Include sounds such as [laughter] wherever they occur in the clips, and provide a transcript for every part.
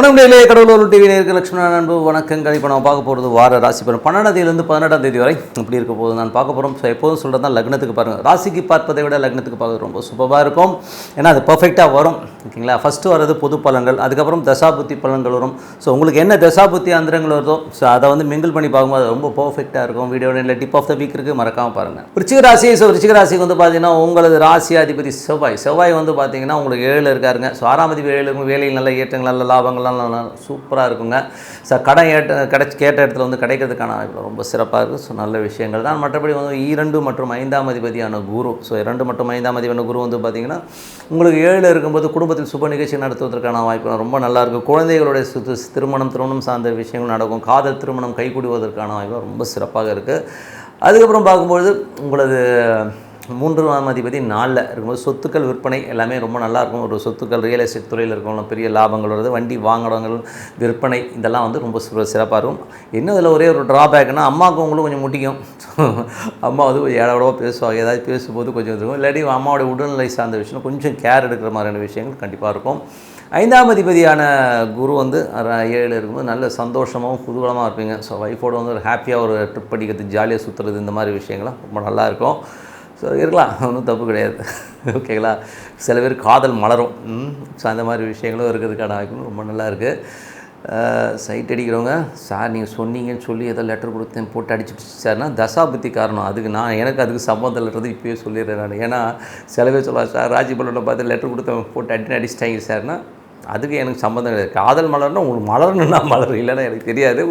வணக்கம் டெய்லியே கடவுளூர் டிவி நேருக்கு லட்சுமண அன்பு வணக்கங்கள். இப்போ நம்ம பார்க்க போகிறது வார ராசி பலன். பன்னெண்டாம் தேதியிலேருந்து பதினெட்டாம் தேதி வரை இப்படி இருக்க போகுது. நான் பார்க்க போகிறோம் ஸோ எப்போதும் சொல்கிறது தான் லக்னத்துக்கு பாருங்கள் ராசிக்கு பார்ப்பதை விட லக்னத்துக்கு பார்க்கறது ரொம்ப சூப்பராக இருக்கும். ஏன்னா அது பர்ஃபெக்டாக வரும். ஓகேங்களா? ஃபஸ்ட்டு வர்றது பொது பலன்கள். அதுக்கப்புறம் தசாபுத்தி பலன்கள் வரும். ஸோ உங்களுக்கு என்ன தசாபுத்தி அந்தரங்கள் வருதோ ஸோ அதை வந்து மிங்கிள் பண்ணி பார்க்கும்போது அது ரொம்ப பர்ஃபெக்டாக இருக்கும். வீடியோட இல்லை டிப் ஆஃப் த வீக் இருக்குது மறக்காமல் பாருங்கள் விருச்சிக ராசி. ஸோ விருச்சிக ராசிக்கு வந்து பார்த்தீங்கன்னா உங்களது ராசி அதிபதி செவ்வாய். செவ்வாய் வந்து பார்த்தீங்கன்னா உங்களுக்கு ஏழில் இருக்காருங்க. ஸோ ஆறாம் அதிபதி ஏழு இருக்கும் வேலையில் நல்ல ஏற்றங்கள் நல்ல லாபங்கள்லாம் நல்லா சூப்பராக இருக்குங்க. ஸோ கடன் ஏற்ற கிடைச்சி கேட்ட இடத்துல வந்து கிடைக்கிறதுக்கான வாய்ப்பு ரொம்ப சிறப்பாக இருக்குது ஸோ நல்ல விஷயங்கள் தான். மற்றபடி வந்து இரண்டு மற்றும் ஐந்தாம் அதிபதியான குரு. ஸோ இரண்டு மற்றும் ஐந்தாம் அதிபதியான குரு வந்து பார்த்திங்கன்னா உங்களுக்கு ஏழில் இருக்கும்போது குடும்பத்தில் சுப நிகழ்ச்சி நடத்துவதற்கான வாய்ப்பு ரொம்ப நல்லாயிருக்கும் குழந்தைகளுடைய சுத்து திருமணம் திருமணம் சார்ந்த விஷயங்கள் நடக்கும். காதல் திருமணம் கைகூடுவதற்கான வாய்ப்பு ரொம்ப சிறப்பாக இருக்குது அதுக்கப்புறம் பார்க்கும்பொழுது உங்களது மூன்றாம் அதிபதி நாளில் இருக்கும்போது சொத்துக்கள் விற்பனை எல்லாமே ரொம்ப நல்லாயிருக்கும். ஒரு சொத்துக்கள் ரியல் எஸ்டேட் துறையில் இருக்கவங்களும் பெரிய லாபங்கள் வருது. வண்டி வாங்குறவங்கள் விற்பனை இதெல்லாம் வந்து ரொம்ப சிறப்பாக இருக்கும். என்ன இதில் ஒரே ஒரு ட்ராபேக்னால் அம்மாவுக்கு உங்களும் கொஞ்சம் முட்டிக்கும். [laughs] அம்மா வந்து கொஞ்சம் ஏழாவடவா பேசுவாங்க. ஏதாவது பேசும்போது கொஞ்சம் இருக்கும். இல்லாட்டி அம்மாவோட உடல்நிலை சார்ந்த விஷயம் கொஞ்சம் கேர் எடுக்கிற மாதிரியான விஷயங்கள் கண்டிப்பாக இருக்கும். ஐந்தாம் அதிபதியான குரு வந்து ஏழில் ஏழு இருக்கும்போது நல்ல சந்தோஷமாகவும் குதூகலமாக இருப்பீங்க. ஸோ ஒய்ஃபோடு வந்து ஒரு ஹாப்பியாக ஒரு ட்ரிப் அடிக்கிறது ஜாலியாக சுற்றுறது இந்த மாதிரி விஷயங்கள்லாம் ரொம்ப நல்லாயிருக்கும் ஸோ இருக்கலாம். ஒன்றும் தப்பு கிடையாது. ஓகேங்களா? சில பேர் காதல் மலரும். ஸோ அந்த மாதிரி விஷயங்களும் இருக்கிறதுக்கான வாய்ப்பும் ரொம்ப நல்லா இருக்குது சைட் அடிக்கிறவங்க சார் நீங்கள் சொன்னீங்கன்னு சொல்லி ஏதோ லெட்டர் கொடுத்தேன் போட்டு அடிச்சு சார்னா தசாபுத்தி காரணம். அதுக்கு நான் எனக்கு அதுக்கு சம்மந்தம் இல்லைன்றது இப்போயே சொல்லிடுறேன் நான். ஏன்னா சில பேர் சொல்லுவாங்க சார் ராஜி பார்த்து லெட்டர் கொடுத்தேன் போட்டு அடி அடிச்சிட்டாங்க சார்னா அதுக்கு எனக்கு சம்மந்தம் கிடையாது. காதல் மலர்னா உங்களுக்கு மலரணும்னா மலர் இல்லைன்னா எனக்கு தெரியாது.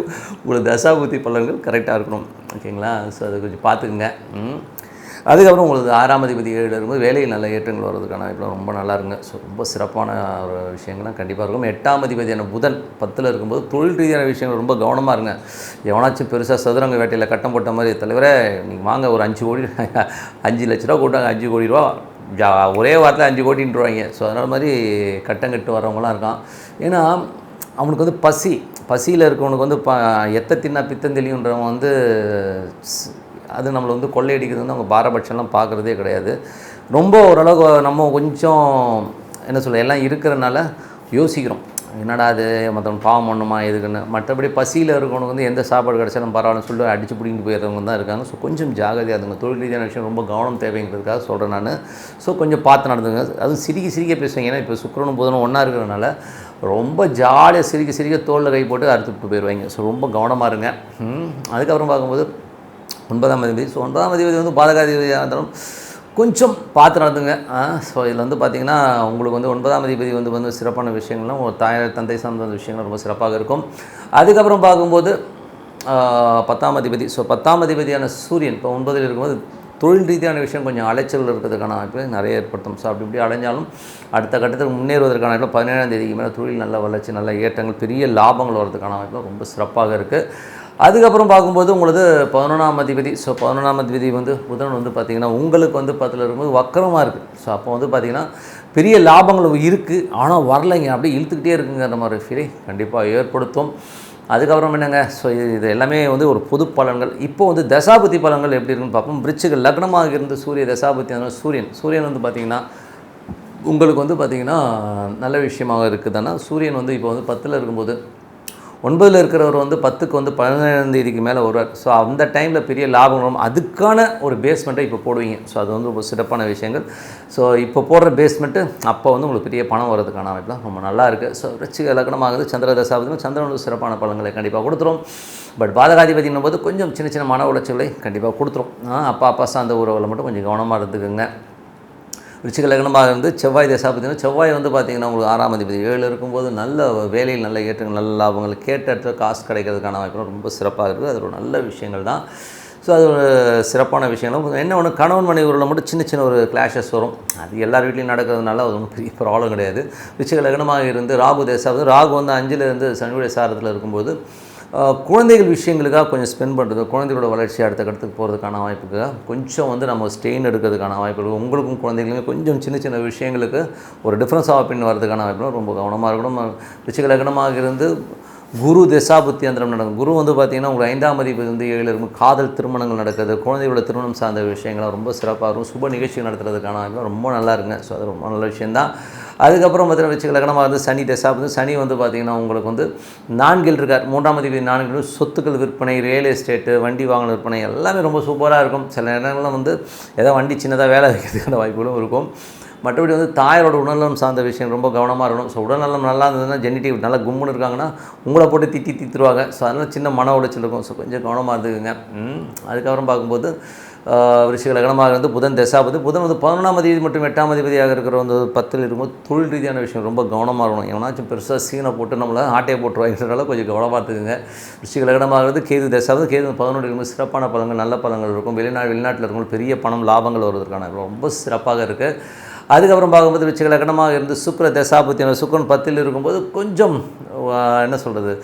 உங்களுக்கு தசாபுத்தி பலன்கள் கரெக்டாக இருக்கணும். ஓகேங்களா? ஸோ அதை கொஞ்சம் பார்த்துக்குங்க. ம். அதுக்கப்புறம் உங்களுக்கு ஆறாம் அதிபதி ஏழு இருக்கும்போது வேலையில் நல்ல ஏற்றங்கள் வர்றதுக்கான வாய்ப்பு ரொம்ப நல்லா இருங்க ஸோ ரொம்ப சிறப்பான ஒரு விஷயங்கள்லாம் கண்டிப்பாக இருக்கும். எட்டாம் அதிபதியான புதன் பத்தில் இருக்கும்போது தொழில் ரீதியான விஷயங்கள் ரொம்ப கவனமாக இருங்க. எவனாச்சும் பெருசாக சதுரங்க வேட்டையில் கட்டம் போட்ட மாதிரி தலைவரே நீங்கள் வாங்க ஒரு அஞ்சு கோடி அஞ்சு லட்ச ரூபா கூட்டாங்க அஞ்சு கோடி ரூபா. ஜா ஒரே வாரத்தில் அஞ்சு கோடின்ட்டுருவாங்க ஸோ அதனால் மாதிரி கட்டம் கட்டு வரவங்களாம் இருக்கான். ஏன்னா அவனுக்கு வந்து பசி. பசியில் இருக்கவனுக்கு வந்து ப எத்த தின்னா பித்தம் தெளிவுன்றவன் வந்து அது நம்மளை வந்து கொள்ளையடிக்கிறது வந்து அவங்க பாரபட்சம்லாம் பார்க்குறதே கிடையாது. ரொம்ப ஓரளவுக்கு நம்ம கொஞ்சம் என்ன சொல்ல எல்லாம் இருக்கிறனால யோசிக்கிறோம். என்னடா அது மற்றவன் பாவம் பண்ணுமா எதுக்குன்னு. மற்றபடி பசியில் இருக்கவனுக்கு வந்து எந்த சாப்பாடு கிடைச்சாலும் பரவாயில்லன்னு சொல்லிட்டு அடிச்சு பிடிங்கிட்டு போயிடுறவங்க தான் இருக்காங்க. ஸோ கொஞ்சம் ஜாகிரதையாக இருந்துங்க தொழில் ரீதியான விஷயம் ரொம்ப கவனம் தேவைங்கிறதுக்காக சொல்கிறேன் நான். ஸோ கொஞ்சம் பார்த்து நடந்துங்க அதுவும் சிரிக்க சிரிக்க பேசுவாங்க. ஏன்னா இப்போ சுக்கிரனும் புதனும் ஒன்றா இருக்கிறனால ரொம்ப ஜாலியாக சிரிக்க சிரிக்க தோளில் கை போட்டு அறுத்துட்டு போயிடுவாங்க. ஸோ ரொம்ப கவனமாக இருங்க. அதுக்கப்புறம் பார்க்கும்போது ஒன்பதாம் அதிபதி. ஸோ ஒன்பதாம் அதிபதி வந்து பாதகாதிபதியாக இருந்தாலும் கொஞ்சம் பார்த்து நடந்துங்க. ஸோ இதில் வந்து பார்த்திங்கன்னா உங்களுக்கு வந்து ஒன்பதாம் அதிபதி வந்து வந்து சிறப்பான விஷயங்கள்லாம் ஒரு தாயார் தந்தை சார்ந்த விஷயங்கள் ரொம்ப சிறப்பாக இருக்கும். அதுக்கப்புறம் பார்க்கும்போது பத்தாம் அதிபதி. ஸோ பத்தாம் அதிபதியான சூரியன் இப்போ ஒன்பதில் இருக்கும்போது தொழில் ரீதியான விஷயம் கொஞ்சம் அலைச்சல் இருக்கிறதுக்கான வாய்ப்பு நிறைய ஏற்படுத்தும். ஸோ அப்படி இப்படி அலைஞ்சாலும் அடுத்த கட்டத்துக்கு முன்னேறுவதற்கான வாய்ப்பு பதினேழாம் தேதிக்கு மேலே தொழில் நல்ல வளர்ச்சி நல்ல ஏற்றங்கள் பெரிய லாபங்கள் வர்றதுக்கான வாய்ப்பு ரொம்ப சிறப்பாக இருக்குது அதுக்கப்புறம் பார்க்கும்போது உங்களது பதினொன்றாம் அதிபதி ஸோ பதினொன்றாம் அதிபதி வந்து புதன் வந்து பார்த்திங்கன்னா உங்களுக்கு வந்து பத்தில் இருக்கும்போது வக்கரமாக இருக்குது ஸோ அப்போ வந்து பார்த்திங்கன்னா பெரிய லாபங்கள் இருக்குது ஆனால் வரலைங்க. அப்படியே இழுத்துக்கிட்டே இருக்குங்கிற மாதிரி ஃபீலை கண்டிப்பாக ஏற்படுத்தும். அதுக்கப்புறம் என்னங்க? ஸோ இது எல்லாமே வந்து ஒரு பொது பலன்கள். இப்போ வந்து தசாபதி பலன்கள் எப்படி இருக்குன்னு பார்ப்போம். விருச்சிகள் லக்னமாக இருந்து சூரிய தசாபதி சூரியன். சூரியன் வந்து பார்த்திங்கன்னா உங்களுக்கு வந்து பார்த்திங்கன்னா நல்ல விஷயமாக இருக்குதுன்னா சூரியன் வந்து இப்போ வந்து பத்தில் இருக்கும்போது ஒன்பதில் இருக்கிறவர் வந்து பத்துக்கு வந்து பதினேழாம் தேதிக்கு மேலே வருவார். ஸோ அந்த டைமில் பெரிய லாபம் வரும். அதுக்கான ஒரு பேஸ்மெண்ட்டை இப்போ போடுவீங்க. ஸோ அது வந்து ஒரு சிறப்பான விஷயங்கள். ஸோ இப்போ போடுற பேஸ்மெண்ட்டு அப்போ வந்து உங்களுக்கு பெரிய பணம் வரதுக்கான வாய்ப்புலாம் ரொம்ப நல்லா இருக்குது ஸோ ரிச்சிக லக்னமாகுது சந்திர தசாபதியும் சந்திரன் சிறப்பான பலன்களை கண்டிப்பாக கொடுத்துரும். பட் பாதகாதிபதினும் போது கொஞ்சம் சின்ன சின்ன மன உளைச்சலை கண்டிப்பாக கொடுத்துரும். ஆ, அப்பா அப்பா சார்ந்த உறவுகளை மட்டும் கொஞ்சம் கவனமாக இருந்துக்குங்க. விருச்சிக லக்னமாக இருந்து செவ்வாய் தசாபதினா செவ்வாய் வந்து பார்த்திங்கன்னா உங்களுக்கு ஆறாம் அதிபதி ஏழு இருக்கும்போது நல்ல வேலையில் நல்ல ஏற்றங்கள் நல்ல லாபங்கள் கேட்ட இடத்துல காசு கிடைக்கிறதுக்கான வாய்ப்பு ரொம்ப சிறப்பாக இருக்குது. அது ஒரு நல்ல விஷயங்கள் தான். ஸோ அது ஒரு சிறப்பான விஷயங்கள் என்ன ஒன்று கணவன் மனைவிகளில் மட்டும் சின்ன சின்ன ஒரு கிளாஷஸ் வரும். அது எல்லார் வீட்லையும் நடக்கிறதுனால அது ஒன்றும் பெரிய ப்ராப்ளம் கிடையாது. விருச்சிக லக்னமாக இருந்து ராகு தேசாவது ராகு வந்து அஞ்சிலிருந்து சனியுடைய சாரத்தில் இருக்கும்போது குழந்தைகள் விஷயங்களுக்காக கொஞ்சம் ஸ்பெண்ட் பண்ணுறது குழந்தைகளோட வளர்ச்சி அடுத்த கட்டத்துக்கு போகிறதுக்கான வாய்ப்புக்கு கொஞ்சம் வந்து நம்ம ஸ்டெயின் எடுக்கிறதுக்கான வாய்ப்புகள் உங்களுக்கும் குழந்தைகளுமே கொஞ்சம் சின்ன சின்ன விஷயங்களுக்கு ஒரு டிஃப்ரென்ஸ் ஆஃப் பின் வரதுக்கான வாய்ப்புகள் ரொம்ப கவனமாக இருக்கணும். ரிச்சிக இருந்து குரு தசாபுத்தி அந்தரம் நடக்கும். குரு வந்து பார்த்திங்கன்னா உங்களுக்கு ஐந்தாம் அதிபதி வந்து ஏழு இருக்கும் காதல் திருமணங்கள் நடக்குது. குழந்தைகளோட திருமணம் சார்ந்த விஷயங்கள்லாம் ரொம்ப சிறப்பாக இருக்கும். சுப நிகழ்ச்சி நடத்துறதுக்கான வாய்ப்புகள் ரொம்ப நல்லா இருக்குங்க. ஸோ அது ரொம்ப நல்ல விஷயந்தான் அதுக்கப்புறம் பார்த்தீங்கன்னா வச்சு லக்னமாக வந்து சனி தசா வந்து சனி வந்து பார்த்திங்கன்னா உங்களுக்கு வந்து நான்கில் இருக்கார். மூன்றாம் தேதி நான்கில் சொத்துக்கள் விற்பனை ரியல் எஸ்டேட்டு வண்டி வாகன விற்பனை எல்லாமே ரொம்ப சூப்பராக இருக்கும். சில நேரங்களில் வந்து ஏதோ வண்டி சின்னதாக வேலை வைக்கிறதுக்கான வாய்ப்புகளும் இருக்கும். மற்றபடி வந்து தாயாரோட உடல்நலம் சார்ந்த விஷயம் ரொம்ப கவனமாக இருக்கணும். ஸோ உடல்நலம் நல்லா இருந்ததுன்னா ஜெனிட்டிவ் நல்லா கும்முன்னு இருக்காங்கன்னா உங்களை போட்டு திட்டி தித்துருவாங்க ஸோ அதனால் சின்ன மன உளைச்சல் இருக்கும். ஸோ கொஞ்சம் கவனமாக இருந்துக்குங்க. அதுக்கப்புறம் பார்க்கும்போது ரிஷிக லக்னமாக இருந்து புதன் தசாபதி புதன் வந்து பதினொன்றாம் அதிபதி மற்றும் எட்டாம் அதிபதியாக இருக்கிற வந்து பத்தில் இருக்கும்போது தொழில் ரீதியான விஷயம் ரொம்ப கவனமாக இருக்கணும். எவனாச்சும் பெருசாக சீனை போட்டு நம்மளை ஆட்டையை போட்டுருவாங்கிறனால கொஞ்சம் கவனமாக விஷய லக்னமாக இருந்து கேது தசாவது கேது பதினொன்று இருக்கும்போது சிறப்பான பழங்கள் நல்ல பலன்கள் இருக்கும். வெளிநாடு வெளிநாட்டில் இருக்கும்போது பெரிய பணம் லாபங்கள் வருவதற்கான ரொம்ப சிறப்பாக இருக்குது அதுக்கப்புறம் பார்க்கும்போது விச்சக லக்கணமாக இருந்து சுக்கர தசாபத்தியம் சுக்கரன் பத்தில் இருக்கும்போது கொஞ்சம் என்ன சொல்கிறது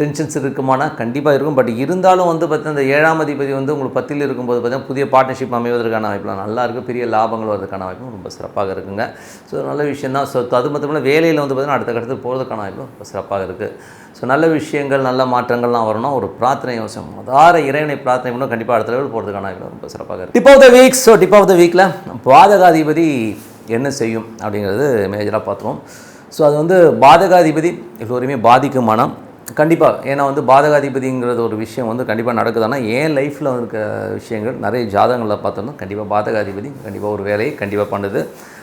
டென்ஷன்ஸ் இருக்குமானா கண்டிப்பாக இருக்கும். பட் இருந்தாலும் வந்து பார்த்தீங்கன்னா இந்த ஏழாம் அதிபதி வந்து உங்களுக்கு பத்தில் இருக்கும்போது பார்த்தீங்கன்னா புதிய பார்ட்னர்ஷிப் அமைவதற்கான வாய்ப்புலாம் நல்லா இருக்குது பெரிய லாபங்கள் வரதுக்கான வாய்ப்பும் ரொம்ப சிறப்பாக இருக்குங்க. ஸோ நல்ல விஷயம் தான். ஸோ அது மட்டும் இல்லை வேலையில் வந்து பார்த்திங்கன்னா அடுத்த கட்டத்துக்கு போகிறதுக்கான வாய்ப்பும் ரொம்ப சிறப்பாக இருக்குது ஸோ நல்ல விஷயங்கள் நல்ல மாற்றங்கள்லாம் வரணும். ஒரு பிரார்த்தனை அவசியம் அதார இறைவனை பிரார்த்தனை பண்ணணும். கண்டிப்பாக அடுத்த லெவல் போகிறதுக்கான வாய்ப்பு ரொம்ப சிறப்பாக இருக்குது tip of the week so tip of the வீக்கில் பாதகாதிபதி என்ன செய்யும் அப்படிங்கிறது மேஜராக பார்த்துருவோம். ஸோ அது வந்து பாதகாதிபதி எல்லோருமே பாதிக்கும் மனம். கண்டிப்பாக ஏன்னா வந்து பாதகாதிபதிங்கிறது ஒரு விஷயம் வந்து கண்டிப்பாக நடக்குதுன்னா ஏன் லைஃப்பில் இருக்க விஷயங்கள் நிறைய ஜாதகங்களில் பார்த்தோம்னா கண்டிப்பாக பாதகாதிபதி கண்டிப்பாக ஒரு வேலையை கண்டிப்பாக பண்ணுது.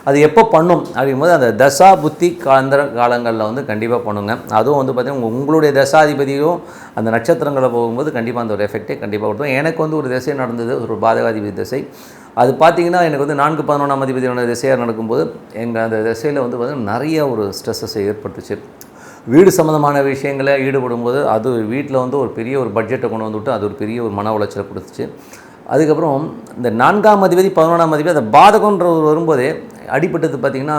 அது எப்போ பண்ணும் அப்படிங்கும்போது அந்த தசா புத்தி காந்திர காலங்களில் வந்து கண்டிப்பாக பண்ணுங்க. அதுவும் வந்து பார்த்திங்கன்னா உங்களுடைய தசாதிபதியும் அந்த நட்சத்திரங்களை போகும்போது கண்டிப்பாக அந்த ஒரு எஃபெக்டே கண்டிப்பாக கொடுத்தோம் எனக்கு வந்து ஒரு திசை நடந்தது ஒரு பாதகாதிபதி திசை. அது பார்த்தீங்கன்னா எனக்கு வந்து நான்கு பதினொன்றாம் அதிபதியோட திசையாக நடக்கும்போது எங்கள் அந்த திசையில் வந்து பார்த்திங்கன்னா நிறைய ஒரு ஸ்ட்ரெஸ்ஸஸ் ஏற்பட்டுச்சு. வீடு சம்மந்தமான விஷயங்களை ஈடுபடும்போது அது வீட்டில் வந்து ஒரு பெரிய ஒரு பட்ஜெட்டை கொண்டு வந்துவிட்டு அது ஒரு பெரிய ஒரு மன உளைச்சலை கொடுத்துச்சு. அதுக்கப்புறம் இந்த நான்காம் அதிபதி பதினொன்றாம் அதிபதி அந்த பாதகன்ற ஒரு வரும்போதே அடிப்பட்டது பார்த்திங்கன்னா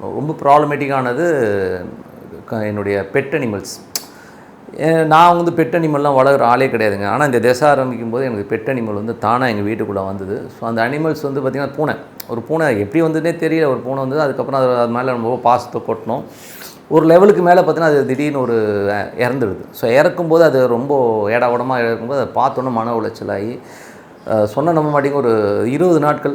ரொம்ப ப்ராப்ளமேட்டிக்கானது க- என்னுடைய பெட் அனிமல்ஸ் நான் வந்து பெட் அனிமல்லாம் வளர்கிற ஆளே கிடையாதுங்க. ஆனால் இந்த திசை ஆரம்பிக்கும் போது எனக்கு பெட் அனிமல் வந்து தானாக எங்கள் வீட்டுக்குள்ளே வந்தது. ஸோ அந்த அனிமல்ஸ் வந்து பார்த்திங்கன்னா பூனை. ஒரு பூனை எப்படி வந்ததுனே தெரியல. ஒரு பூனை வந்து அதுக்கப்புறம் அது அது மேலே ரொம்ப பாசத்தை கொட்டணும் ஒரு லெவலுக்கு மேலே பார்த்தீங்கன்னா அது திடீர்னு ஒரு இறந்துடுது. ஸோ இறக்கும்போது அது ரொம்ப ஏடா உடமாக இறக்கும்போது அதை பார்த்தோன்னே மன உளைச்சலாகி சொன்ன நம்ப மாட்டேங்க ஒரு இருபது நாட்கள்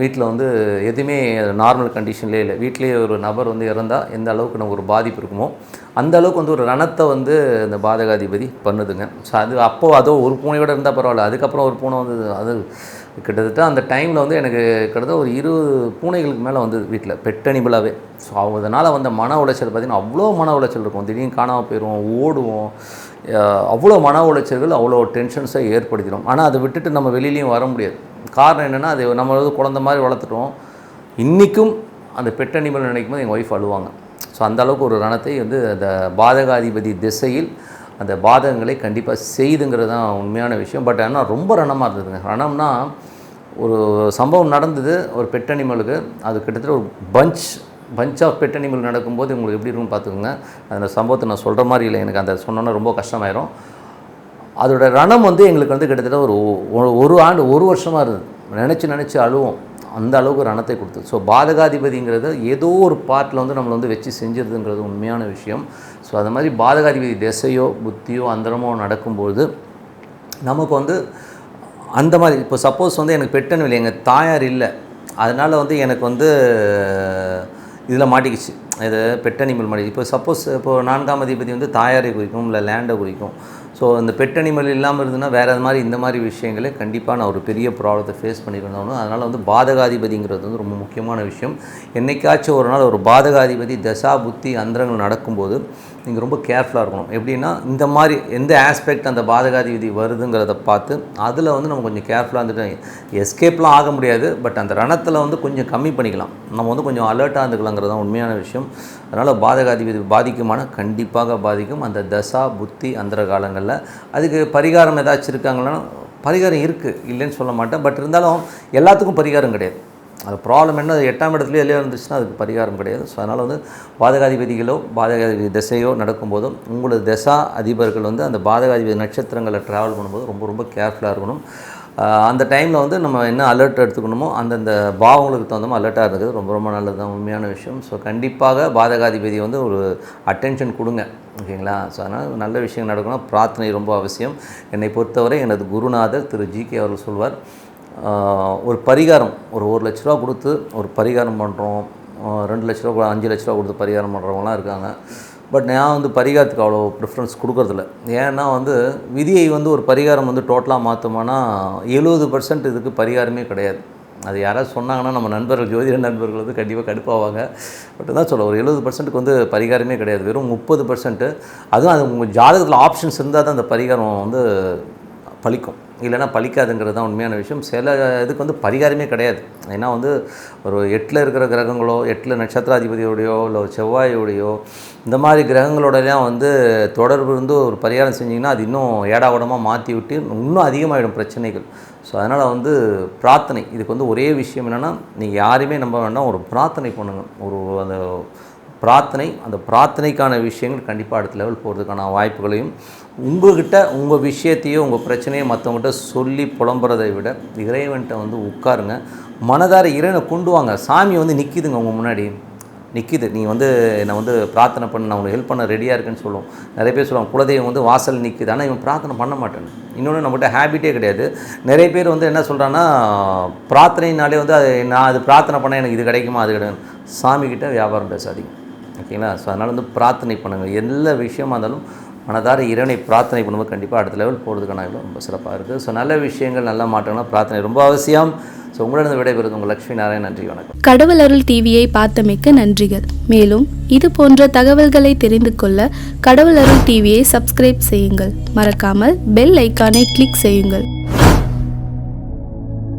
வீட்டில் வந்து எதுவுமே நார்மல் கண்டிஷன்லேயே இல்லை. வீட்டிலேயே ஒரு நபர் வந்து இறந்தால் எந்த அளவுக்கு நமக்கு ஒரு பாதிப்பு இருக்குமோ அந்த அளவுக்கு வந்து ஒரு ரணத்தை வந்து இந்த பாதகாதிபதி பண்ணுதுங்க. ஸோ அது அப்போது அதோ ஒரு பூனையோட இருந்தால் பரவாயில்ல. அதுக்கப்புறம் ஒரு பூனை வந்து அது கிட்டத்தட்ட அந்த டைமில் வந்து எனக்கு கிட்டத்தட்ட ஒரு இருபது பூனைகளுக்கு மேலே வந்து வீட்டில் பெட் அனிமலாகவே ஸோ அதனால் வந்த மன உளைச்சல் பார்த்திங்கன்னா அவ்வளோ மன உளைச்சல் இருக்கும். திடீர்னு காணாமல் போயிடுவோம் ஓடுவோம். அவ்வளோ மன உளைச்சல்கள் அவ்வளோ டென்ஷன்ஸை ஏற்படுத்திடும். ஆனால் அதை விட்டுட்டு நம்ம வெளியிலையும் வர முடியாது. காரணம் என்னென்னா அது நம்ம வந்து குழந்த மாதிரி வளர்த்துட்டோம். இன்றைக்கும் அந்த பெட் அனிமல் நினைக்கும் போது எங்கள் ஒய்ஃப் அழுவாங்க. ஸோ அந்த அளவுக்கு ஒரு ரணத்தை வந்து அந்த பாதகாதிபதி திசையில் அந்த பாதகங்களை கண்டிப்பாக செய்துங்கிறது தான் உண்மையான விஷயம். பட் ஆனால் ரொம்ப ரணமாக இருந்ததுங்க. ரணம்னா ஒரு சம்பவம் நடந்தது ஒரு பெட் அனிமலுக்கு. அது கிட்டத்தட்ட ஒரு punch punch of pet animal நடக்கும்போது உங்களுக்கு எப்படி இருக்கும்னு பார்த்துக்கோங்க. அந்த சம்பவத்தை நான் சொல்கிற மாதிரி இல்லை. எனக்கு அந்த சொன்னோன்னா ரொம்ப கஷ்டமாயிரும். அதோட ரணம் வந்து எங்களுக்கு வந்து கிட்டத்தட்ட ஒரு ஒ- ஒரு ஆண்டு ஒரு வருஷமாக இருந்தது. நினச்சி நினச்சி அழுவோம். அந்த அளவுக்கு ரணத்தை கொடுத்தது. ஸோ பாதகாதிபதிங்கிறது ஏதோ ஒரு பார்ட்டில் வந்து நம்மளை வந்து வச்சு செஞ்சிருதுங்கிறது உண்மையான விஷயம். ஸோ அது மாதிரி பாதகாதிபதி திசையோ புத்தியோ அந்தரமோ நடக்கும்போது நமக்கு வந்து அந்த மாதிரி இப்போ சப்போஸ் வந்து எனக்கு பெட்டன் இல்லை எங்கள் தாயார் இல்லை. அதனால் வந்து எனக்கு வந்து இதில் மாட்டிக்கிச்சு. இது பெட் அனிமல் மாட்டி இப்போ சப்போஸ் இப்போ நான்காம் அதிபதி வந்து தாயாரை குறிக்கும் இல்லை லேண்டை குறிக்கும். ஸோ அந்த பெட் அனிமல் இல்லாமல் இருந்ததுன்னா வேறு அது மாதிரி இந்த மாதிரி விஷயங்களே கண்டிப்பாக நான் ஒரு பெரிய ப்ராப்ளத்தை ஃபேஸ் பண்ணியிருந்தோம் அதனால் வந்து பாதகாதிபதிங்கிறது வந்து ரொம்ப முக்கியமான விஷயம். என்னைக்காச்சும் ஒரு நாள் ஒரு பாதகாதிபதி தசா புத்தி அந்தரங்கள் நடக்கும்போது நீங்கள் ரொம்ப கேர்ஃபுல்லாக இருக்கணும். எப்படின்னா இந்த மாதிரி எந்த ஆஸ்பெக்ட் அந்த பாதகாதிபதி வருதுங்கிறத பார்த்து அதில் வந்து நம்ம கொஞ்சம் கேர்ஃபுல்லாக இருந்துட்டு எஸ்கேப்லாம் ஆக முடியாது. பட் அந்த ரணத்தில் வந்து கொஞ்சம் கம்மி பண்ணிக்கலாம். நம்ம வந்து கொஞ்சம் அலர்ட்டாக இருந்துக்கலாங்கிறது தான் உண்மையான விஷயம். அதனால் பாதகாதிபதி பாதிக்குமான கண்டிப்பாக பாதிக்கும். அந்த தசா புத்தி அந்தர காலங்களில் அதுக்கு பரிகாரம் ஏதாச்சும் இருக்காங்களா? பரிகாரம் இருக்குது இல்லைன்னு சொல்ல மாட்டேன். பட் இருந்தாலும் எல்லாத்துக்கும் பரிகாரம் கிடையாது. அது ப்ராப்ளம் என்ன? அது எட்டாம் இடத்துல எல்லாம் இருந்துச்சுன்னா அதுக்கு பரிகாரம் கிடையாது. ஸோ அதனால் வந்து பாதகாதிபதிகளோ பாதகாதிபதி திசையோ நடக்கும்போதும் உங்களது திசா அதிபர்கள் வந்து அந்த பாதகாதிபதி நட்சத்திரங்களை ட்ராவல் பண்ணும்போது ரொம்ப ரொம்ப கேர்ஃபுல்லாக இருக்கணும். அந்த டைமில் வந்து நம்ம என்ன அலர்ட் எடுத்துக்கணுமோ அந்தந்த பாவங்களுக்கு தகுந்த மாதிரி அலர்ட்டாக இருக்கிறது ரொம்ப ரொம்ப நல்லது தான் உண்மையான விஷயம். ஸோ கண்டிப்பாக பாதகாதிபதி வந்து ஒரு அட்டென்ஷன் கொடுங்க. ஓகேங்களா? ஸோ அதனால் நல்ல விஷயம் நடக்கணும். பிரார்த்தனை ரொம்ப அவசியம். என்னை பொறுத்தவரை எனது குருநாதர் திரு ஜி கே அவர்கள் சொல்வார் ஒரு பரிகாரம் ஒரு ஒரு லட்ச ரூபா கொடுத்து ஒரு பரிகாரம் பண்ணுறோம் ரெண்டு லட்ச ரூபா அஞ்சு லட்ச ரூபா கொடுத்து பரிகாரம் பண்ணுறவங்களாம் இருக்காங்க. பட் நான் வந்து பரிகாரத்துக்கு அவ்வளோ ப்ரிஃபரன்ஸ் கொடுக்குறதில்ல. ஏன்னா வந்து விதியை வந்து ஒரு பரிகாரம் வந்து டோட்டலாக மாற்றோம்னா எழுபது பர்சன்ட் இதுக்கு பரிகாரமே கிடையாது. அது யாராவது சொன்னாங்கன்னா நம்ம நண்பர்கள் ஜோதிட நண்பர்கள் வந்து கண்டிப்பாக கடுப்பாவாங்க. பட் தான் சொல்ல ஒரு எழுபது பர்சன்ட்டுக்கு வந்து பரிகாரமே கிடையாது. வெறும் முப்பது பர்சன்ட்டு அதுவும் அது உங்கள் ஜாதகத்தில் ஆப்ஷன்ஸ் இருந்தால் தான் அந்த பரிகாரம் வந்து பழிக்கும். இல்லைனா பலிக்காதுங்கிறது தான் உண்மையான விஷயம். சில இதுக்கு வந்து பரிகாரமே கிடையாது. ஏன்னா வந்து ஒரு எட்டில் இருக்கிற கிரகங்களோ எட்டில் நட்சத்திராதிபதியோடையோ இல்லை ஒரு செவ்வாயோடையோ இந்த மாதிரி கிரகங்களோடலாம் வந்து தொடர்பு இருந்து ஒரு பரிகாரம் செஞ்சிங்கன்னா அது இன்னும் ஏடாகூடமாக மாற்றி விட்டு இன்னும் அதிகமாகிடும் பிரச்சனைகள். ஸோ அதனால் வந்து பிரார்த்தனை. இதுக்கு வந்து ஒரே விஷயம் என்னென்னா நீங்கள் யாரையுமே நம்ப வேண்டாம். ஒரு பிரார்த்தனை பண்ணுங்க. ஒரு அந்த பிரார்த்தனை அந்த பிரார்த்தனைக்கான விஷயங்கள் கண்டிப்பாக அடுத்த லெவல் போகிறதுக்கான வாய்ப்புகளையும் உங்கள்கிட்ட உங்கள் விஷயத்தையோ உங்கள் பிரச்சனையோ மற்றவங்ககிட்ட சொல்லி புலம்புறதை விட இறைவன்கிட்ட வந்து உட்காருங்க. மனதார இறைவனை கொண்டு வாங்க. சாமி வந்து நிற்கிதுங்க உங்கள் முன்னாடி. நிற்கிது நீங்கள் வந்து என்னை வந்து பிரார்த்தனை பண்ண நான் உங்களுக்கு ஹெல்ப் பண்ண ரெடியாக இருக்குன்னு சொல்லுவோம் நிறைய பேர் சொல்லுவாங்க குலதெய்வம் வந்து வாசல் நிற்கிது ஆனால் இவன் பிரார்த்தனை பண்ண மாட்டேன். இன்னொன்று நம்மகிட்ட ஹேபிட்டே கிடையாது. நிறைய பேர் வந்து என்ன சொல்கிறான்னா பிரார்த்தனைனாலே வந்து அது நான் அது பிரார்த்தனை பண்ணால் எனக்கு இது கிடைக்குமா அது கிடைக்கும் சாமிக்கிட்ட வியாபாரம் பேசாதீங்க. ஓகேங்களா? ஸோ அதனால் வந்து பிரார்த்தனை பண்ணுங்கள். எல்லா விஷயமா இருந்தாலும் மனதார இறைவனை பிரார்த்தனை பண்ணும்போது கண்டிப்பாக அடுத்த லெவல் போகிறதுக்கான ரொம்ப சிறப்பாக இருக்குது ஸோ நல்ல விஷயங்கள் நல்ல மாற்றங்கள்லாம் பிரார்த்தனை ரொம்ப அவசியம். ஸோ உங்களிடம் விடைபெறுது உங்கள் லக்ஷ்மி நாராயண் நன்றி வணக்கம். கடவுள் அருள் டிவியை பார்த்தமைக்க நன்றிகள். மேலும் இது போன்ற தகவல்களை தெரிந்து கொள்ள கடவுள் அருள் டிவியை சப்ஸ்கிரைப் செய்யுங்கள். மறக்காமல் பெல் ஐக்கானை கிளிக் செய்யுங்கள்.